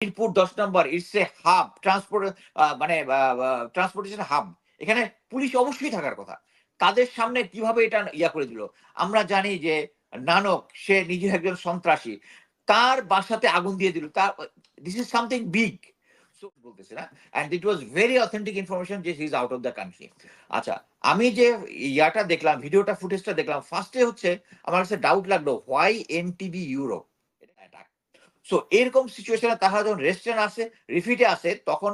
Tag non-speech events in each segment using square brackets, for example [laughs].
মিরপুর দশ number it's a hub transport মানে transportation hub এখানে পুলিশ অবশ্যই থাকার কথা। তাদের সামনে কীভাবে এটা ইয়া করে দিল? আমরা জানি যে নানক, সে নিজে একজন সন্ত্রাসী। তার বাসাতে আগুন দিয়ে দিল। তার দিস ইজ সামথিং বিগ বলতেছে না। And it was very authentic information যে is out of the country আচ্ছা আমি যে ইয়াটা দেখলাম ভিডিওটা ফুটেজটা দেখলাম ফার্স্টে হচ্ছে, আমার কাছে ডাউট লাগল হোয়াই এনটিভি ইউরোপ সো এরকম সিচুয়েশনে তারা যখন রেস্টুরেন্ট আসে রিফিটে আসে, তখন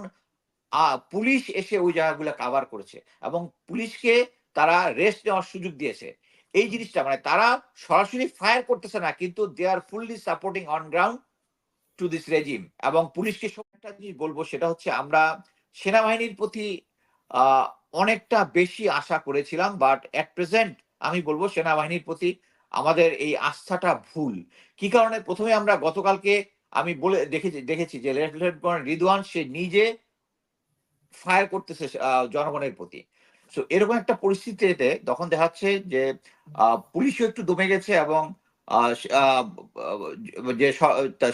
পুলিশ এসে ওই জায়গাগুলো কাভার করেছে এবং পুলিশকে তারা রেস্ট নেওয়ার সুযোগ দিয়েছে। এই জিনিসটা মানে তারা সরাসরি ফায়ার করতেছে না, কিন্তু they are fully supporting on ground to this regime এবং পুলিশকে একটা জিনিস বলব, সেটা হচ্ছে আমরা সেনাবাহিনীর প্রতি অনেকটা বেশি আশা করেছিলাম বাট এট প্রেজেন্ট আমি বলব সেনাবাহিনীর প্রতি আমাদের এই আস্থাটা ভুল। কি কারণে? প্রথমে আমরা গতকালকে আমি বলে দেখেছি দেখেছি যে রিদওয়ান, সে নিজে ফায়ার করতেছে জনগণের প্রতি। সো এরকম একটা পরিস্থিতিতে তখন দেখা যাচ্ছে যে পুলিশও একটু দমে গেছে এবং যে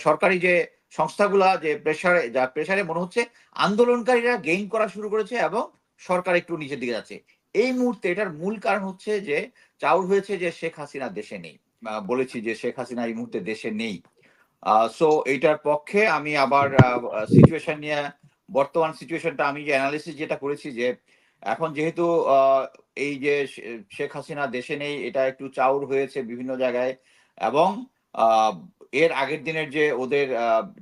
সরকারি যে সংস্থাগুলা যে প্রেসারে যা প্রেসারে মনে হচ্ছে, আন্দোলনকারীরা গেইন করা শুরু করেছে এবং সরকার একটু নিচের দিকে যাচ্ছে। এই মুহূর্তে এটার মূল কারণ হচ্ছে যে চাউর হয়েছে যে শেখ হাসিনা দেশে নেই। বলেছি যে শেখ হাসিনা এই মুহূর্তে দেশে নেই। সো এইটার পক্ষে আমি আবার সিচুয়েশন নিয়ে, বর্তমান সিচুয়েশনটা আমি যে অ্যানালিসিস যেটা করেছি যে এখন যেহেতু এই যে শেখ হাসিনা দেশে নেই, এটা একটু চাউর হয়েছে বিভিন্ন জায়গায় এবং এর আগের দিনের যে ওদের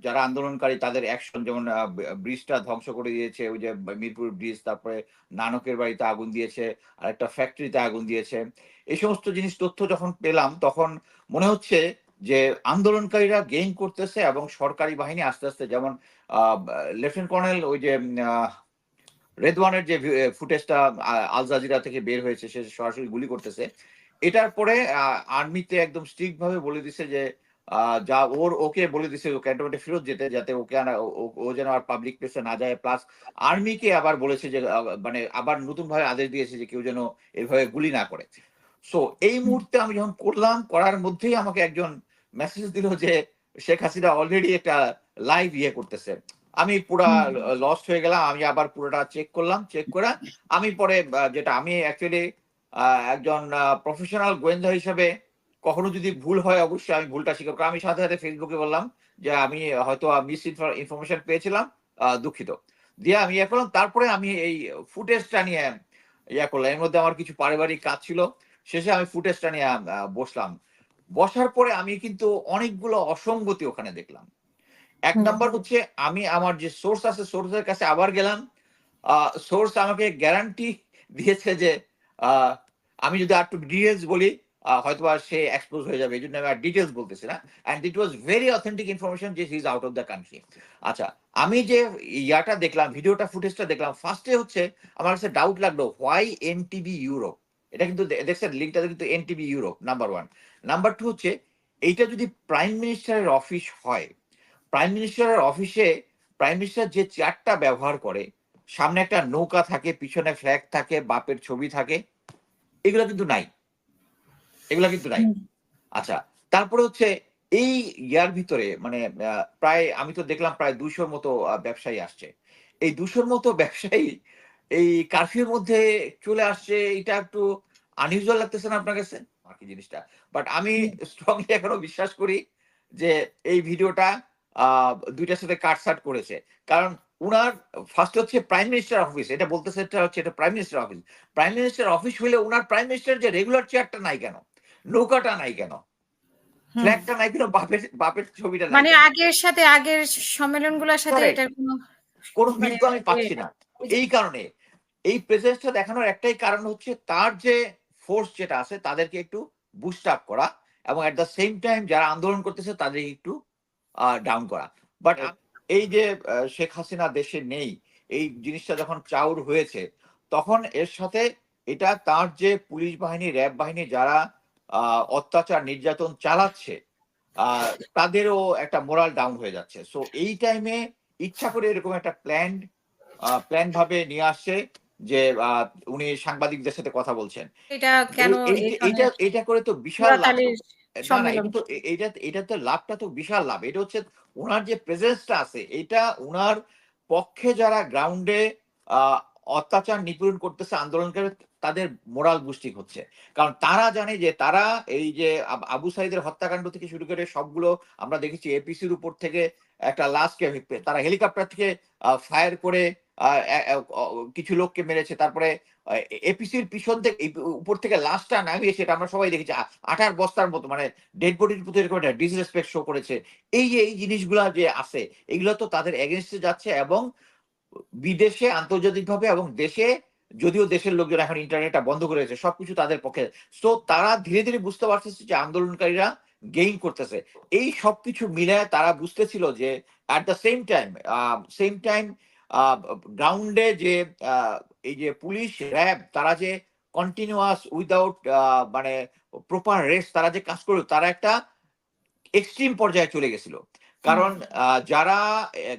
যারা আন্দোলনকারী তাদের অ্যাকশন যেমন ব্রিজটা ধ্বংস করে দিয়েছে, ওই যে মিরপুর ব্রিজ, তারপরে নানকের বাড়িতে আগুন দিয়েছে আর একটা ফ্যাক্টরিতে আগুন দিয়েছে। এই সমস্ত জিনিস তথ্য যখন পেলাম, তখন মনে হচ্ছে যে আন্দোলনকারীরা গেইন করতেছে এবং সরকারি বাহিনী আস্তে আস্তে যেমন লেফটেন্যান্ট কর্নেল ওই যে রেদওয়ানের যে ফুটেজটা আল জাজিরা থেকে বের হয়েছে, সে সরাসরি গুলি করতেছে। এটার পরে আর্মিতে একদম স্ট্রিক্ট ভাবে বলে দিছে যে যা ওর ওকে বলে দিছে ও ক্যান্টনমেন্টে ফেরত যেতে যাতে ওকে ও যেন আর পাবলিক প্লেসে না যায়। প্লাস আর্মিকে আবার বলেছে যে মানে আবার নতুন ভাবে আদেশ দিয়েছে যে কেউ যেন এভাবে গুলি না করে। সো এই মুহূর্তে আমি যখন করলাম করার মধ্যেই আমাকে একজন মেসেজ দিল যে শেখ হাসিনা অলরেডি একটা লাইভ ইয়ে করতেছে। আমি পুরা লস্ট হয়ে গেলাম আমি আবার পুরোটা চেক করলাম চেক করে আমি পরে যেটা আমি অ্যাকচুয়ালি একজন প্রফেশনাল গোয়েন্দা হিসেবে কখনো যদি ভুল হয় অবশ্যই আমি ভুলটা স্বীকার করি আমি সাথে সাথে ফেসবুকে বললাম যে আমি হয়তো মিস ইনফরমেশন পেয়েছিলাম দুঃখিত। দিয়ে আমি ইয়ে করলাম তারপরে আমি এই ফুটেজটা নিয়ে ইয়া করলাম। এর মধ্যে আমার কিছু পারিবারিক কাজ ছিল। শেষে আমি ফুটেজটা নিয়ে বসলাম। বসার পরে আমি কিন্তু অনেকগুলো অসঙ্গতি ওখানে দেখলাম। এক। নাম্বার হচ্ছে আমি আমার যে সোর্স আছে সোর্সের কাছে আবার গেলাম। সোর্স আমাকে গ্যারান্টি দিয়েছে যে আহ, আমি যদি আর একটু ডিটেলস বলি হয়তোবা সে এক্সপোজ হয়ে যাবে এই জন্য আমি আর ডিটেলস বলতেছি না। And it was very authentic information যে is out of the country আচ্ছা আমি যে ইয়াটা দেখলাম, ভিডিওটা ফুটেজটা দেখলাম ফার্স্টে হচ্ছে আমার কাছে ডাউট লাগল হোয়াই এনটিভি ইউরোপ এটা কিন্তু দেখছেন লিঙ্কটা কিন্তু NTV Europe number one number two হচ্ছে, এইটা যদি প্রাইম মিনিস্টারের অফিস হয় প্রাইম মিনিস্টারের অফিসে প্রাইম মিনিস্টার যে চেয়ারটা ব্যবহার করে, সামনে একটা নৌকা থাকে, পিছনে ফ্ল্যাগ থাকে, বাপের ছবি থাকে, এগুলো কিন্তু নাই। এগুলো কিন্তু নাই। আচ্ছা তারপরে হচ্ছে এই ইয়ার ভিতরে মানে প্রায় আমি তো দেখলাম প্রায় দুশোর মতো ব্যবসায়ী আসছে। এই দুশোর মতো ব্যবসায়ী এই কারফিউর মধ্যে চলে আসছে এটা একটু আনইউজুয়াল লাগতেছে না আপনার কাছে? আর কি জিনিসটা? বাট আমি স্ট্রংলি [laughs] এখনও বিশ্বাস করি যে এই ভিডিওটা আহ, দুইটার সাথে কাটসাট করেছে। কারণ উনার ফার্স্ট হচ্ছে প্রাইম মিনিস্টার অফিস এটা বলতেছে এটা হচ্ছে এটা prime minister office prime minister office হলে উনার প্রাইম মিনিস্টার যে রেগুলার চেয়ারটা নাই কেন? নৌকাটা নাই কেন? ফ্ল্যাগটা নাই কেন? বাপের বাপের ছবিটা মানে আগের সাথে আগের সম্মেলনগুলোর সাথে এটার কোনো কোনো মানে মিল তো আমি পাচ্ছি না। এই কারণে এই প্রেজেন্সটা দেখানোর একটাই কারণ হচ্ছে তার যে ফোর্স যেটা আছে তাদেরকে একটু বুস্ট আপ করা এবং দ্য সেম টাইম যারা আন্দোলন করতেছে তাদের একটু ডাউন করা। বাট এই যে শেখ হাসিনা দেশে নেই এই জিনিসটা যখন চাউর হয়েছে তখন এর সাথে এটা তার যে পুলিশ বাহিনী র্যাব বাহিনী যারা অত্যাচার নির্যাতন চালাচ্ছে তাদেরও একটা মোরাল ডাউন হয়ে যাচ্ছে। সো এই টাইমে ইচ্ছা করে এরকম একটা প্ল্যান প্ল্যান ভাবে নিয়ে আসছে যে উনি সাংবাদিকদের সাথে কথা বলছেন। এটা এটা করে তো বিশাল এটা এটা তো লাভটা তো বিশাল লাভ। এটা হচ্ছে ওনার যে প্রেজেন্সটা আছে এটা ওনার পক্ষে যারা গ্রাউন্ডে অত্যাচার নিপীড়ন করতেছে আন্দোলনকারী তাদের মোরাল বুস্টিং হচ্ছে। কারণ তারা জানে যে তারা এই যে আবু সাইদের হত্যাকাণ্ড থেকে শুরু করে সবগুলো আমরা দেখেছি এপিসির উপর থেকে একটা লাশকে তারা হেলিকপ্টার থেকে ফায়ার করে কিছু লোককে মেরেছে। তারপরে এপিসির পিছন থেকে উপর থেকে লাশটা নামিয়ে সেটা আমরা সবাই দেখেছি, আ- আটার বস্তার মতো মানে ডেড বডির প্রতি এরকম একটা ডিসরেসপেক্ট শো করেছে। এই যে, এই জিনিসগুলা যে আছে, এগুলো তো তাদের এগেনস্টে যাচ্ছে এবং বিদেশে আন্তর্জাতিকভাবে এবং দেশে যদিও দেশের লোকজন এখন ইন্টারনেটটা বন্ধ করেছে সবকিছু তাদের পক্ষে। তো তারা ধীরে ধীরে বুঝতে পারতেছে যে আন্দোলনকারীরা গেইন করতেছে। এই সবকিছু মিলে তারা বুঝতেছিল যে at the same time same time গ্রাউন্ডে যে এই যে পুলিশ, র্যাব, তারা যে কন্টিনিউয়াস উইদাউট মানে প্রপার রেস্ট তারা যে কাজ করল, তারা একটা এক্সট্রিম পর্যায়ে চলে গেছিল। কারণ যারা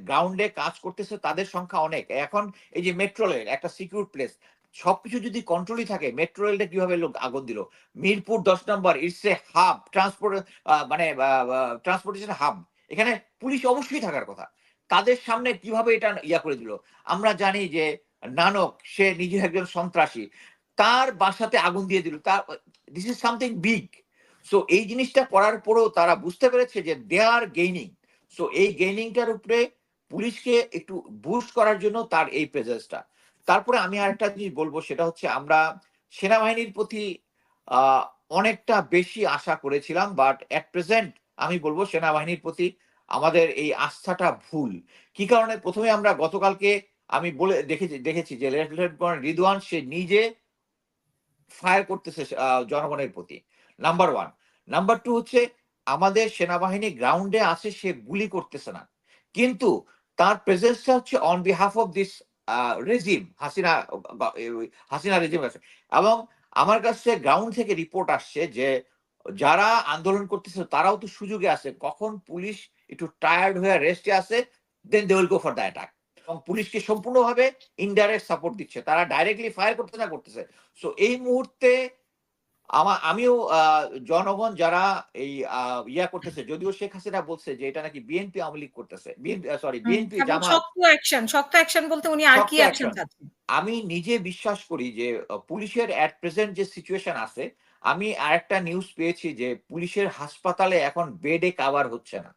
গ্রাউন্ডে কাজ করতেছে তাদের সংখ্যা অনেক। এখন এই যে মেট্রো রেল একটা সিকিউর প্লেস সবকিছু যদি কন্ট্রোলই থাকে মেট্রো রেলটা কীভাবে লোক আগুন দিল? মিরপুর দশ number it's a hub transport মানে ট্রান্সপোর্টেশন হাব এখানে পুলিশ অবশ্যই থাকার কথা। তাদের সামনে কীভাবে এটা ইয়া করে দিল? আমরা জানি যে নানক, সে নিজে একজন সন্ত্রাসী। তার বাসাতে আগুন দিয়ে দিল। তার this is something big so এই জিনিসটা করার পরেও তারা বুঝতে পেরেছে যে দে আর গেইনিং সো এই গেইনিংটার উপরে পুলিশকে একটু বুস্ট করার জন্য তার এই প্রেজেন্সটা তারপরে আমি আরেকটা জিনিস বলব, সেটা হচ্ছে আমরা সেনাবাহিনীর প্রতি অনেকটা বেশি আশা করেছিলাম বাট এট প্রেজেন্ট আমি বলব সেনাবাহিনীর প্রতি আমাদের এই আস্থাটা ভুল। কি কারণে? প্রথমে আমরা গতকালকে আমি বলে দেখেছি দেখেছি যে লেফটেন্যান্ট কর্নেল রিদওয়ান, সে নিজে ফায়ার করতেছে জনগণের প্রতি। নাম্বার ওয়ান নাম্বার টু হচ্ছে আমাদের সেনাবাহিনী গ্রাউন্ডে আছে, সে গুলি করতেছে না। কিন্তু তার প্রেজেন্সটা হচ্ছে on behalf of this regime Hasina Hasina regime আছে। এবং আমার কাছে গ্রাউন্ড থেকে রিপোর্ট আসছে যে যারা আন্দোলন করতেছে, তারাও তো সুযোগে আছে। কখন পুলিশ একটু টায়ার্ড হয়ে রেস্টে আছে then they will go for the attack এবং পুলিশকে সম্পূর্ণভাবে ইনডাইরেক্ট সাপোর্ট দিচ্ছে। তারা ডাইরেক্টলি ফায়ার করতে না, করতেছে। সো এই মুহূর্তে আমার আমিও জনগণ যারা এই ইয়া করতেছে যদিও শেখ হাসিনা বলছে যে এটা নাকি বিএনপি আওয়ামী লীগ করতেছে সরি বিএনপি শক্ত অ্যাকশন শক্ত অ্যাকশন বলতে উনি আর কি অ্যাকশন চাচ্ছেন? আমি নিজে বিশ্বাস করি যে পুলিশের অ্যাট প্রেজেন্ট যে সিচুয়েশন আছে আমি আরেকটা নিউজ পেয়েছি যে পুলিশের হাসপাতালে এখন বেডে কাভার হচ্ছে না।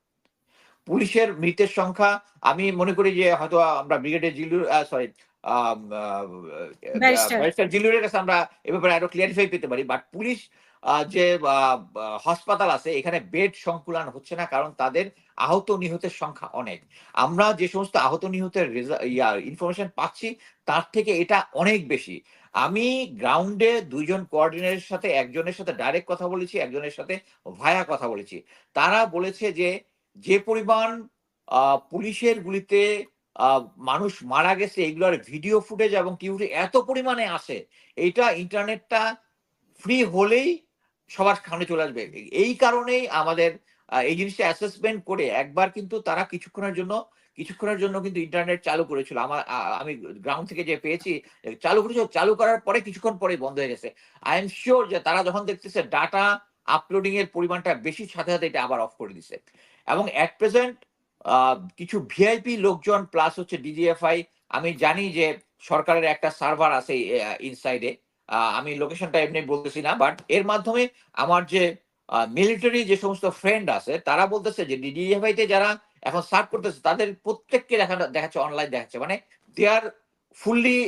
পুলিশের মৃতের সংখ্যা আমি মনে করি যে হয়তো আমরা ব্রিগেডিয়ার জিলুর সরি. ব্যারিস্টার জিলুরের কাছে আমরা এ ব্যাপারে আরও ক্লিয়ারিফাই পেতে পারি। বাট পুলিশ যে হাসপাতাল আছে এখানে বেড সংকুলান হচ্ছে না কারণ তাদের আহত নিহতের সংখ্যা অনেক। আমরা যে সমস্ত আহত নিহতের ইনফরমেশন পাচ্ছি তার থেকে এটা অনেক বেশি। আমি গ্রাউন্ডে দুইজন কোঅর্ডিনেটরের সাথে একজনের সাথে ডাইরেক্ট কথা বলেছি একজনের সাথে ভায়া কথা বলেছি। তারা বলেছে যে যে পরিমাণ আহ, পুলিশের গুলিতে মানুষ মারা গেছে এগুলোর ভিডিও ফুটেজ এবং টিউটে এত পরিমাণে আসে এইটা ইন্টারনেটটা ফ্রি হলেই সবার সামনে চলে আসবে। এই কারণেই আমাদের এই জিনিসটা অ্যাসেসমেন্ট করে একবার কিন্তু তারা কিছুক্ষণের জন্য কিছুক্ষণের জন্য কিন্তু ইন্টারনেট চালু করেছিল। আমার আমি গ্রাউন্ড থেকে যে পেয়েছি, চালু করেছিল, চালু করার পরে কিছুক্ষণ পরে বন্ধ হয়ে গেছে। আই এম শিওর যে তারা যখন দেখতেছে ডাটা আপলোডিং এর পরিমাণটা বেশি, সাথে সাথে এটা আবার অফ করে দিছে। এবং অ্যাট প্রেজেন্ট কিছু ভিআইপি লোকজন প্লাস হচ্ছে ডিজিএফআই আমি জানি যে সরকারের একটা সার্ভার আছে ইনসাইডে আমি লোকেশনটা এমনি বলতেছি না বাট এর মাধ্যমে আমার যে মিলিটারি যে সমস্ত ফ্রেন্ড আছে, তারা বলতেছে যে ডিজিএফআই তে যারা এখন সার্ভ করতেছে, তাদের প্রত্যেককে দেখা দেখাচ্ছে অনলাইন দেখাচ্ছে। মানে they are fully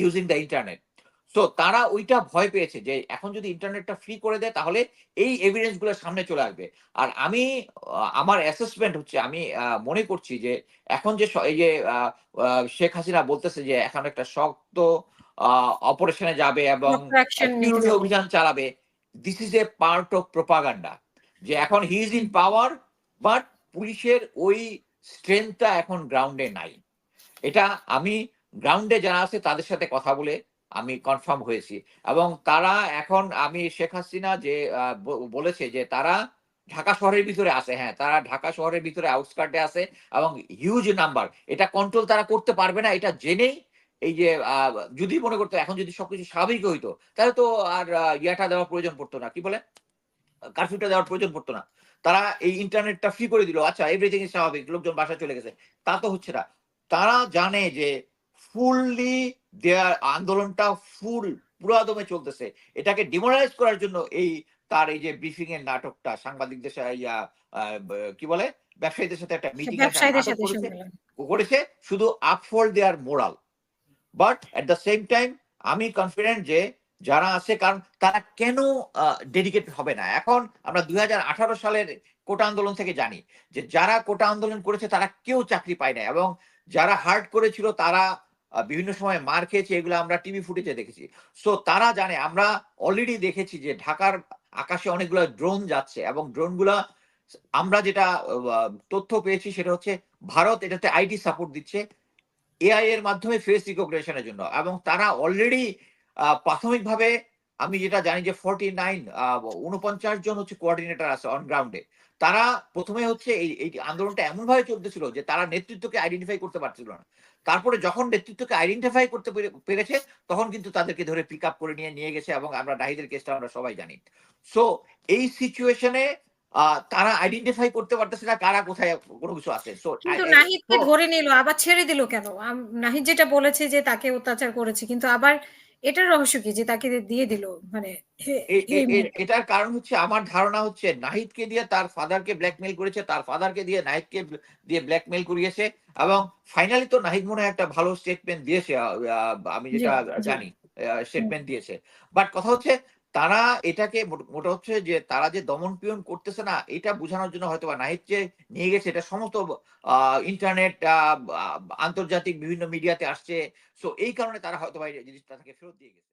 using the internet so তারা ওইটা ভয় পেয়েছে যে এখন যদি ইন্টারনেটটা ফ্রি করে দেয় তাহলে এই এভিডেন্সগুলো সামনে চলে আসবে। আর আমি আমার অ্যাসেসমেন্ট হচ্ছে আমি মনে করছি যে এখন যে এই যে শেখ হাসিনা বলতেছে যে এখন একটা শক্ত অপারেশনে যাবে এবং। অভিযান চালাবে this is a part of propaganda যে এখন he is in power but পুলিশের ওই স্ট্রেংথটা এখন গ্রাউন্ডে নাই। এটা আমি গ্রাউন্ডে যারা আছে তাদের সাথে কথা বলে আমি কনফার্ম হয়েছি। এবং তারা এখন আমি শেখ হাসিনা যে বলেছে যে, তারা ঢাকা শহরের ভিতরে আছে। হ্যাঁ তারা ঢাকা শহরের ভিতরে আউটস্কার্টে আছে এবং হিউজ নাম্বার এটা কন্ট্রোল তারা করতে পারবে না, এটা জেনেই এই যে যদি মনে করতো, এখন যদি সবকিছু স্বাভাবিক হইতো, তাহলে তো আর ইয়াটা দেওয়ার প্রয়োজন পড়তো না। কি বলে? কারফিউটা দেওয়ার প্রয়োজন পড়তো না। তারা এই ইন্টারনেটটা ফ্রি করে দিল। আচ্ছা এভরিথিং স্বাভাবিক, লোকজন বাসায় চলে গেছে। তা তো হচ্ছে না। তারা জানে যে ফুললি দেয়ার আন্দোলনটা ফুল পুরাদমে চলতেছে। এটাকে ডিমোরালাইজ করার জন্য এই তার এই যে ব্রিফিং এর নাটকটা সাংবাদিকদের সাথে ইয়া কি বলে? ব্যবসায়ীদের সাথে একটা মিটিং করেছে শুধু uphold their moral but at the same time আমি কনফিডেন্ট যে যারা আছে কারণ তারা কেন ডেডিকেট হবে না? এখন আমরা দুই হাজার আঠারো সালের কোটা আন্দোলন থেকে জানি যে যারা কোটা আন্দোলন করেছে তারা কেউ চাকরি পায় না এবং যারা হার্ড করেছিল তারা বিভিন্ন সময় মার খেয়েছে, এগুলো আমরা টিভি ফুটেজে দেখেছি। সো তারা জানে, আমরা অলরেডি দেখেছি যে ঢাকার আকাশে অনেকগুলো ড্রোন যাচ্ছে এবং ড্রোনগুলা আমরা যেটা তথ্য পেয়েছি সেটা হচ্ছে ভারত এটাতে আইটি সাপোর্ট দিচ্ছে এআই এর মাধ্যমে ফেস রিকগনিশনের জন্য। এবং তারা অলরেডি প্রাথমিকভাবে আমি যেটা জানি যে ফর্টি নাইন উনপঞ্চাশ জন হচ্ছে কোঅর্ডিনেটর আছে অন গ্রাউন্ডে তারা প্রথমে হচ্ছে এই আন্দোলনটা এমন ভাবে চলতেছিল যে তারা নেতৃত্বকে আইডেন্টিফাই করতে পারছিল না। তারপরে যখন নেতৃত্বকে আইডেন্টিফাই করতে পেরেছে তখন কিন্তু তাদেরকে ধরে পিক আপ করে নিয়ে নিয়ে গেছে এবং আমরা নাহিদের কেসটা আমরা সবাই জানি। সো এই সিচুয়েশনে তারা আইডেন্টিফাই করতে পারতেছে না কারা কোথায় কোনো কিছু আছে। সো কিন্তু নাহিদকে ধরে নিল আবার ছেড়ে দিল কেন? নাহিদ যেটা বলেছে যে তাকে অত্যাচার করেছে কিন্তু আবার এটার রহস্য কি যে তাকে দিয়ে দিল মানে? এটার কারণ হচ্ছে আমার ধারণা হচ্ছে নাহিদকে দিয়ে তার ফাদার ফাদারকে ব্ল্যাকমেল করেছে তার ফাদার কে দিয়ে নাহিদকে কে দিয়ে ব্ল্যাকমেল করিয়েছে এবং ফাইনালি তো নাহিদ মনে হয় একটা ভালো স্টেটমেন্ট দিয়েছে আমি যেটা। জানি স্টেটমেন্ট দিয়েছে বাট কথা হচ্ছে তারা এটাকে মোটা হচ্ছে যে তারা যে দমন পীড়ন করতেছে না, এটা বোঝানোর জন্য হয়তো বা নিয়ে গেছে, এটা সমস্ত ইন্টারনেট আন্তর্জাতিক বিভিন্ন মিডিয়াতে আসছে। সো এই কারণে তারা হয়তো বা জিনিসটা তাকে ফেরত দিয়ে গেছে।